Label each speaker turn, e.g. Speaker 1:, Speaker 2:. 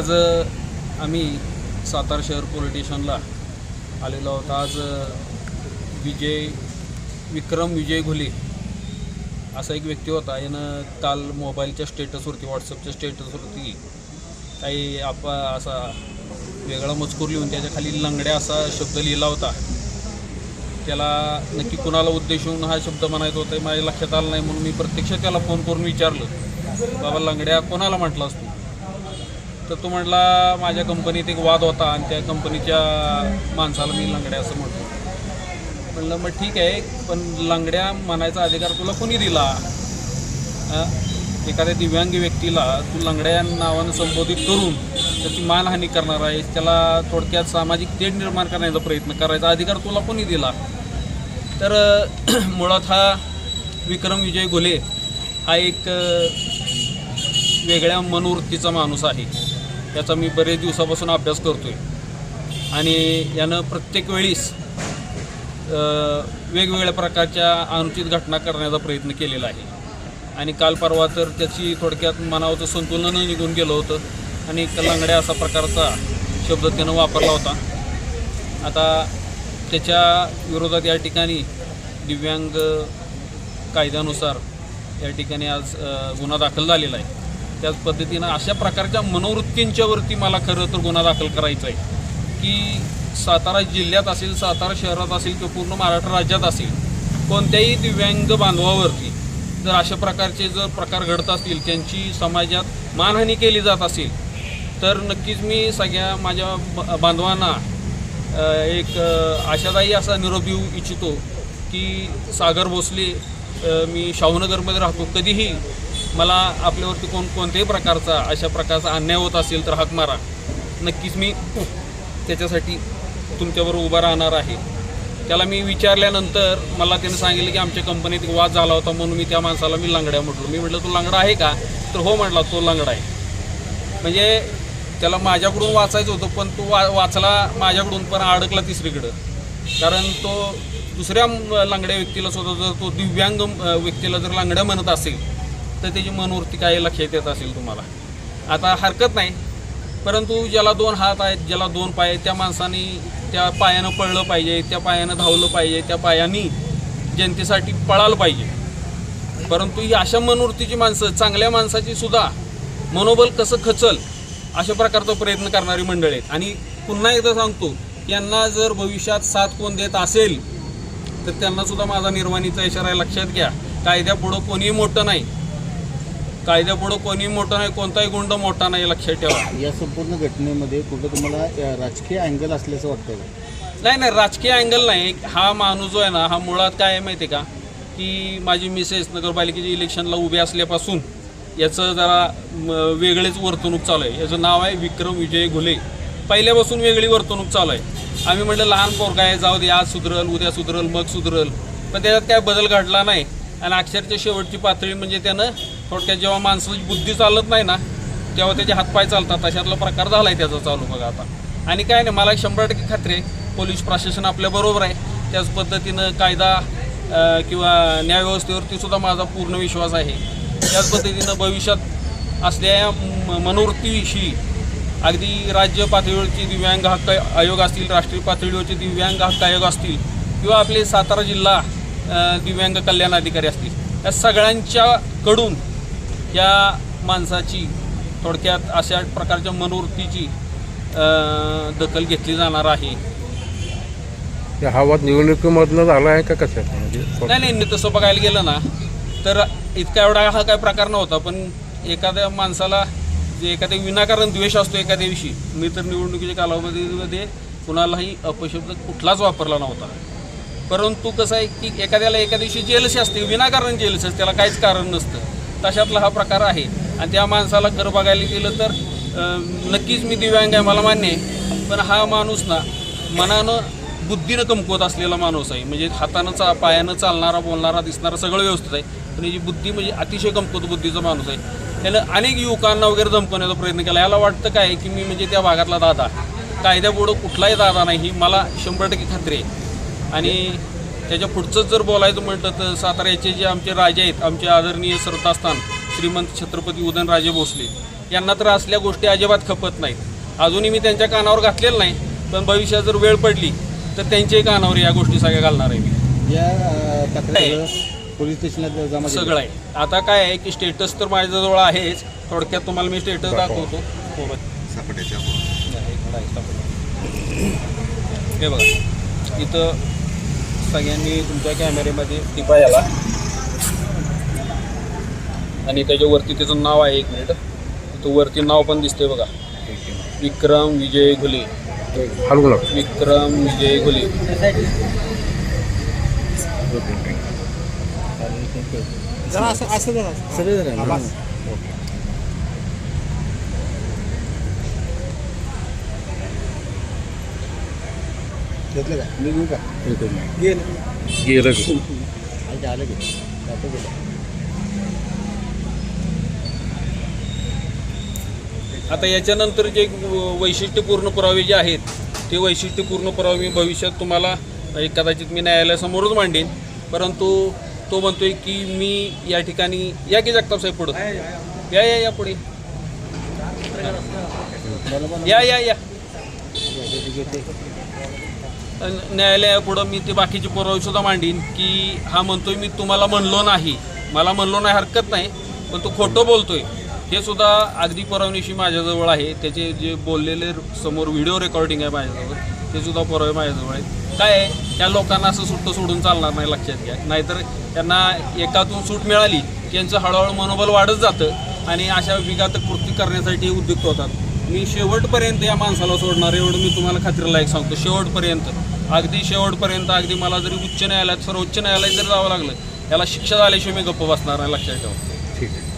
Speaker 1: आज आम्ही सातारा शहर पोलीस स्टेशनला आलेलो आहोत. आज विजय विक्रम विजय घुले असा एक व्यक्ती होता. यानं काल मोबाईलच्या स्टेटसवरती व्हॉट्सअपच्या स्टेटसवरती काही आप असा वेगळा मजकूर लिहून त्याच्याखाली लंगड्या असा शब्द लिहिला होता. त्याला नक्की कुणाला उद्देशून हा शब्द म्हणायचा होता माझ्या लक्षात आलं नाही म्हणून मी प्रत्यक्ष त्याला फोन करून विचारलं. बाबा लंगड्या कोणाला म्हटला असतो? तर तो म्हटला माझ्या कंपनीत एक वाद होता आणि त्या कंपनीच्या माणसाला मी लंगड्या असं म्हणतो म्हणलं मग ठीक आहे पण लंगड्या म्हणायचा अधिकार तुला कोणी दिला? एखाद्या दिव्यांग व्यक्तीला तू लंगड्या नावानं संबोधित करून त्याची मानहानी करणार आहे त्याला थोडक्यात सामाजिक तेढ निर्माण करण्याचा प्रयत्न करायचा अधिकार तुला कोणी दिला? तर मुळात हा विक्रम विजय घोले हा एक वेगळ्या मनोवृत्तीचा माणूस आहे. याचा मी बरेच दिवसापासून अभ्यास करतो आहे आणि यानं प्रत्येक वेळीस वेगवेगळ्या प्रकारच्या अनुचित घटना करण्याचा प्रयत्न केलेला आहे. आणि काल परवा तर त्याची थोडक्यात मनावचं संतुलन निघून गेलं होतं आणि लंगड्या असा प्रकारचा शब्द त्यानं वापरला होता. आता त्याच्या विरोधात या ठिकाणी दिव्यांग कायद्यानुसार या ठिकाणी आज गुन्हा दाखल झालेला आहे. त्याच पद्धतीनं अशा प्रकारच्या मनोवृत्तींच्यावरती मला खरं तर गुन्हा दाखल करायचा आहे. की सातारा जिल्ह्यात असेल सातारा शहरात असेल किंवा पूर्ण महाराष्ट्र राज्यात असेल कोणत्याही दिव्यांग बांधवावरती जर अशा प्रकारचे जर प्रकार घडत असतील त्यांची समाजात मानहानी केली जात असेल तर नक्कीच मी सगळ्या माझ्या ब- बांधवांना एक आशादायी असा निरोप देऊ इच्छितो की सागर भोसले मी शाहूनगरमध्ये राहतो. कधीही मला आपल्यावरती कोण कोणत्याही प्रकारचा अशा प्रकारचा अन्याय होत असेल तर हाक मारा. नक्कीच मी त्याच्यासाठी तुमच्याबरोबर उभा राहणार आहे. त्याला मी विचारल्यानंतर मला त्याने सांगितलं की आमच्या कंपनीत वाद झाला होता म्हणून मी त्या माणसाला मी लंगड्या म्हटलो. मी म्हटलं तो लंगडा आहे का? तर हो म्हटला तो लंगडा आहे. म्हणजे त्याला माझ्याकडून वाचायचं होतं पण तो वा वाचला माझ्याकडून पण अडकला तिसरीकडं. कारण तो दुसऱ्या लांगड्या लंगड्या व्यक्तीला स्वतः जर तो दिव्यांग व्यक्तीला जर लंगड्या म्हणत असेल तर त्याची मनोवृत्ती काय लक्षात येत असेल तुम्हाला. आता हरकत नाही परंतु ज्याला दोन हात आहेत ज्याला दोन पाय आहेत त्या माणसाने त्या पायानं पळलं पाहिजे त्या पायानं धावलं पाहिजे त्या पायानी जनतेसाठी पळालं पाहिजे. परंतु ही अशा मनोवृत्तीची माणसं चांगल्या माणसाची सुद्धा मनोबल कसं खचल अशा प्रकारचा प्रयत्न करणारी मंडळी आहेत. आणि पुन्हा एकदा सांगतो यांना जर भविष्यात साथ कोण देत असेल तर त्यांनासुद्धा माझा निर्वाणीचा इशारा आहे, लक्षात घ्या. कायद्यापुढं कोणीही मोठं नाही. कायद्यापुढं कोणीही मोठं नाही कोणताही गुंड मोठा नाही लक्षात ठेवा.
Speaker 2: या संपूर्ण घटनेमध्ये कुठं तुम्हाला अ, राजकीय अँगल असल्याचं वाटतंय का?
Speaker 1: नाही नाही राजकीय अँगल नाही. हा माणूस जो आहे ना हा मुळात काय आहे माहिती आहे का? की माझी मिसेस नगरपालिकेच्या इलेक्शनला उभे असल्यापासून याचं जरा म, वेगळेच वर्तणूक चालू आहे. याचं नाव आहे विक्रम विजय घुले. पहिल्यापासून वेगळी वर्तणूक चालू आहे. आम्ही म्हटलं लहान पोरगा आहे जाऊ दे आज सुधरल उद्या सुधरल मग सुधरल. पण त्याच्यात काय बदल घडला नाही. आणि अक्षरच्या शेवटची पातळी म्हणजे त्यानं थोडक्यात जेव्हा माणसाची बुद्धी चालत नाही ना तेव्हा त्याचे हातपाय चालतात. अशातला प्रकार झाला आहे त्याचा चालू बघा आता. आणि काय नाही मला शंभर टक्के खात्री आहे पोलीस प्रशासन आपल्याबरोबर आहे. त्याच पद्धतीनं कायदा किंवा न्यायव्यवस्थेवरती सुद्धा माझा पूर्ण विश्वास आहे. त्याच पद्धतीनं भविष्यात असलेल्या म- मनोवृत्तीविषयी अगदी राज्य पातळीवरची दिव्यांग हक्क आयोग असतील राष्ट्रीय पातळीवरचे दिव्यांग हक्क आयोग असतील किंवा आपले सातारा जिल्हा दिव्यांग कल्याण अधिकारी असतील या सगळ्यांच्याकडून या माणसाची थोडक्यात अशा प्रकारच्या मनोवृत्तीची दखल घेतली जाणार आहे
Speaker 3: हा वाद निवडणुकीमधनं झाला आहे का कसं? म्हणजे
Speaker 1: नाही नाही तसं बघायला गेलं ना तर इतका एवढा हा काय प्रकार नव्हता पण एखाद्या माणसाला जे एखाद्या विनाकारण द्वेष असतो एखाद्याविषयी मी तर निवडणुकीच्या कालावधीमध्ये कुणालाही अपशब्द कुठलाच वापरला नव्हता परंतु कसं आहे की एखाद्याला एका दिवशी जेलशी असते विनाकारण जेलशी असते त्याला काहीच कारण नसतं. तशातला हा प्रकार आहे. आणि त्या माणसाला खरं बघायला गेलं तर नक्कीच मी दिव्यांग आहे मला मान्य आहे. पण हा माणूस ना मनानं बुद्धीनं कमकुवत असलेला माणूस आहे. म्हणजे हातानं चा पायानं चालणारा बोलणारा दिसणारा सगळं व्यवस्थित आहे. पण याची बुद्धी म्हणजे अतिशय कमकुवत बुद्धीचा माणूस आहे. त्यानं अनेक युवकांना वगैरे धमकवण्याचा प्रयत्न केला. याला वाटतं काय की मी म्हणजे त्या भागातला दादा. कायद्यापुढं कुठलाही दादा नाही. ही मला शंभर टक्के खात्री आहे. आणि त्याच्या पुढचंच जर बोलायचं म्हटलं तर साताऱ्याचे जे आमचे राजे आहेत आमचे आदरणीय श्रद्धास्थान श्रीमंत छत्रपती उदयनराजे भोसले यांना तर असल्या गोष्टी अजिबात खपत नाहीत. अजूनही मी त्यांच्या कानावर घातलेलं नाही पण भविष्यात जर वेळ पडली तर त्यांच्याही कानावर या गोष्टी सगळ्या घालणार आहे मी.
Speaker 2: या अ, तक्रारी पोलीस स्टेशनला जमा केली.
Speaker 1: सगळं आहे. आता काय आहे की स्टेटस तर माझ्याजवळ आहेच थोडक्यात तुम्हाला मी स्टेटस दाखवतो. हो. हे बघा इथं सगळ्यांनी तुमच्या कॅमेऱ्यामध्ये टिपा याला. आणि त्याच्यावरती त्याचं नाव आहे एक मिनिट. इथं वरती नाव पण दिसतंय बघा. विक्रम विजय घुले. विक्रम विजय घुले?
Speaker 2: घेतलं का? मी घेऊ का? गेलं.
Speaker 3: गेलं
Speaker 1: आता याच्यानंतर जे वैशिष्ट्यपूर्ण पुरावे जे आहेत ते वैशिष्ट्यपूर्ण पुरावे मी भविष्यात तुम्हाला कदाचित मी न्यायालयासमोरच मांडेन. परंतु तो म्हणतोय की मी या ठिकाणी या की जगताप साहेब पुढं? या या या पुढे. या या या. न्यायालयापुढं मी ते बाकीचे पुरावेसुद्धा मांडीन की हा म्हणतोय मी तुम्हाला म्हणलो नाही. मला म्हणलो नाही हरकत नाही पण तो खोटं बोलतोय. हे सुद्धा अगदी पुरावणीशी माझ्याजवळ आहे. त्याचे जे बोललेले समोर व्हिडिओ रेकॉर्डिंग आहे माझ्याजवळ ते सुद्धा पुरावे माझ्याजवळ आहेत. काय आहे त्या लोकांना असं सुट्टं सोडून चालणार नाही लक्षात घ्या. नाहीतर त्यांना एकातून सूट मिळाली की यांचं हळूहळू मनोबल वाढत जातं आणि अशा विघातक कृती करण्यासाठी उद्युक्त होतात. मी शेवटपर्यंत या माणसाला सोडणार एवढं मी तुम्हाला खात्रीला एक सांगतो. शेवटपर्यंत. अगदी शेवटपर्यंत अगदी मला जरी उच्च न्यायालयात सर्वोच्च न्यायालयात जरी जावं लागलं याला शिक्षा झाल्याशिवाय मी गप्प बसणार नाही लक्षात ठेवा.
Speaker 3: ठीक आहे.